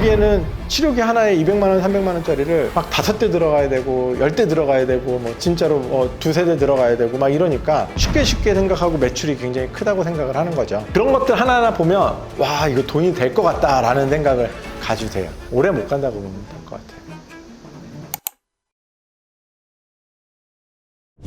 여기에는 치료기 하나에 200만 원, 300만 원짜리를 막 다섯 대 들어가야 되고 열 대 들어가야 되고 뭐 진짜로 뭐 두세 대 들어가야 되고 막 이러니까 쉽게 쉽게 생각하고 매출이 굉장히 크다고 생각을 하는 거죠. 그런 것들 하나하나 보면 와 이거 돈이 될 것 같다라는 생각을 가지세요. 오래 못 간다고 보면 될 것 같아요.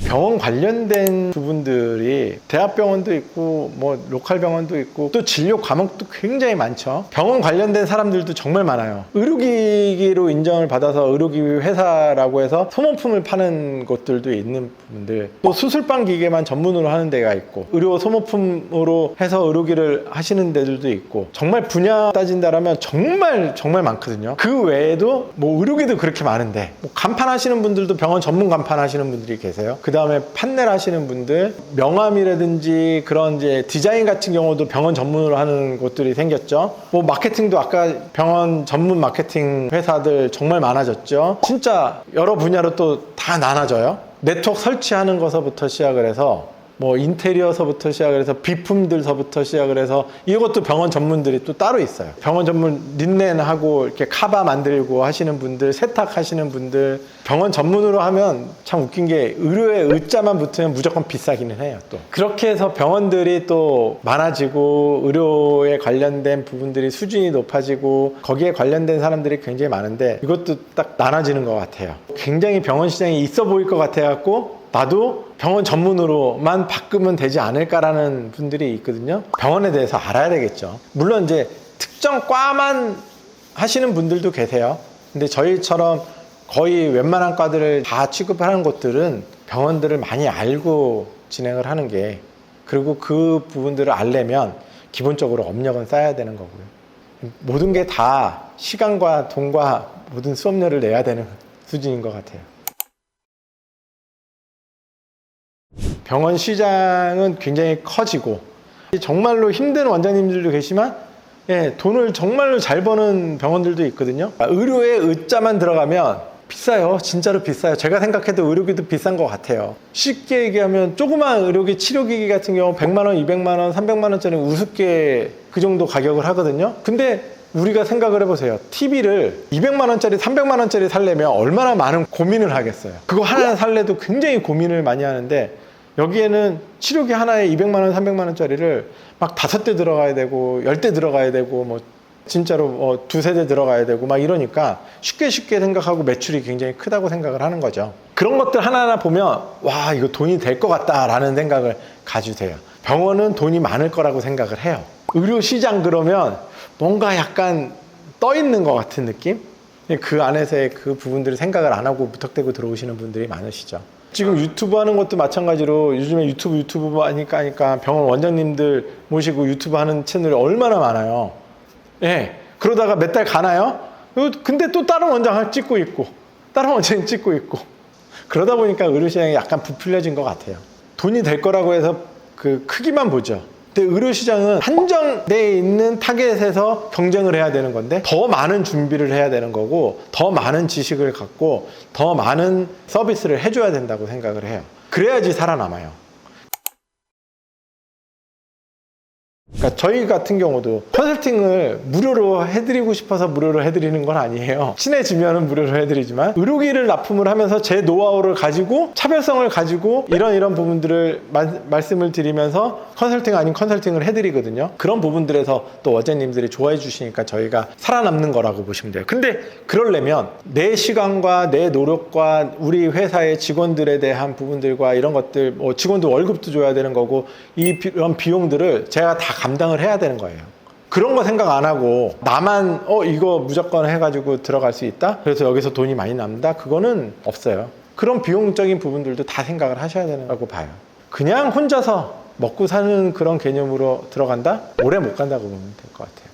병원 관련된 부분들이 대학병원도 있고 뭐 로컬 병원도 있고 또 진료 과목도 굉장히 많죠. 병원 관련된 사람들도 정말 많아요. 의료기기로 인정을 받아서 의료기기 회사라고 해서 소모품을 파는 곳들도 있는 부분들 또 수술방 기계만 전문으로 하는 데가 있고 의료 소모품으로 해서 의료기를 하시는 데들도 있고 정말 분야 따진다라면 정말 정말 많거든요. 그 외에도 뭐 의료기도 그렇게 많은데 뭐 간판 하시는 분들도 병원 전문 간판 하시는 분들이 계세요. 그 다음에 판넬 하시는 분들, 명암이라든지 그런 이제 디자인 같은 경우도 병원 전문으로 하는 곳들이 생겼죠. 뭐 마케팅도 아까 병원 전문 마케팅 회사들 정말 많아졌죠. 진짜 여러 분야로 또 다 나눠져요. 네트워크 설치하는 것서부터 시작을 해서 뭐 인테리어서부터 시작을 해서 비품들서부터 시작을 해서 이것도 병원 전문들이 또 따로 있어요. 병원 전문 린넨하고 이렇게 카바 만들고 하시는 분들, 세탁하시는 분들 병원 전문으로 하면 참 웃긴 게 의료에 의자만 붙으면 무조건 비싸기는 해요. 또 그렇게 해서 병원들이 또 많아지고 의료에 관련된 부분들이 수준이 높아지고 거기에 관련된 사람들이 굉장히 많은데 이것도 딱 나눠지는 것 같아요. 굉장히 병원 시장이 있어 보일 것 같아 갖고 나도 병원 전문으로만 바꾸면 되지 않을까라는 분들이 있거든요. 병원에 대해서 알아야 되겠죠. 물론 이제 특정 과만 하시는 분들도 계세요. 근데 저희처럼 거의 웬만한 과들을 다 취급하는 곳들은 병원들을 많이 알고 진행을 하는 게 그리고 그 부분들을 알려면 기본적으로 업력은 쌓아야 되는 거고요. 모든 게 다 시간과 돈과 모든 수업료를 내야 되는 수준인 것 같아요. 병원 시장은 굉장히 커지고 정말로 힘든 원장님들도 계시지만 예, 돈을 정말로 잘 버는 병원들도 있거든요. 의료에 의자만 들어가면 비싸요. 진짜로 비싸요. 제가 생각해도 의료기도 비싼 것 같아요. 쉽게 얘기하면 조그만 의료기 치료기기 같은 경우 100만 원, 200만 원, 300만 원짜리 우습게 그 정도 가격을 하거든요. 근데 우리가 생각을 해보세요. TV를 200만 원짜리, 300만 원짜리 살려면 얼마나 많은 고민을 하겠어요. 그거 하나 살래도 굉장히 고민을 많이 하는데 여기에는 치료기 하나에 200만 원, 300만 원짜리를 막 다섯 대 들어가야 되고 열 대 들어가야 되고 뭐 진짜로 뭐 두세 대 들어가야 되고 막 이러니까 쉽게 쉽게 생각하고 매출이 굉장히 크다고 생각을 하는 거죠. 그런 것들 하나하나 보면 와 이거 돈이 될 것 같다라는 생각을 가지세요. 병원은 돈이 많을 거라고 생각을 해요. 의료 시장 그러면 뭔가 약간 떠 있는 것 같은 느낌? 그 안에서의 그 부분들을 생각을 안 하고 무턱대고 들어오시는 분들이 많으시죠. 지금 유튜브 하는 것도 마찬가지로 요즘에 유튜브 유튜브 하니까 하니까 병원 원장님들 모시고 유튜브 하는 채널이 얼마나 많아요. 예. 그러다가 몇 달 가나요? 어, 근데 또 다른 원장 찍고 있고, 다른 원장 찍고 있고. 그러다 보니까 의료 시장이 약간 부풀려진 것 같아요. 돈이 될 거라고 해서 그 크기만 보죠. 의료시장은 한정돼 있는 타겟에서 경쟁을 해야 되는 건데 더 많은 준비를 해야 되는 거고 더 많은 지식을 갖고 더 많은 서비스를 해줘야 된다고 생각을 해요. 그래야지 살아남아요. 그러니까 저희 같은 경우도 컨설팅을 무료로 해드리고 싶어서 무료로 해드리는 건 아니에요. 친해지면 무료로 해드리지만 의료기를 납품을 하면서 제 노하우를 가지고 차별성을 가지고 이런 이런 부분들을 마- 말씀을 드리면서 컨설팅 아닌 컨설팅을 해드리거든요. 그런 부분들에서 또 원장님들이 좋아해 주시니까 저희가 살아남는 거라고 보시면 돼요. 근데 그러려면 내 시간과 내 노력과 우리 회사의 직원들에 대한 부분들과 이런 것들 뭐 직원들 월급도 줘야 되는 거고 이 비- 이런 비용들을 제가 다 감당을 해야 되는 거예요. 그런 거 생각 안 하고 나만 어 이거 무조건 해가지고 들어갈 수 있다. 그래서 여기서 돈이 많이 남다. 그거는 없어요. 그런 비용적인 부분들도 다 생각을 하셔야 되는다고 봐요. 그냥 혼자서 먹고 사는 그런 개념으로 들어간다? 오래 못 간다고 보면 될 것 같아요.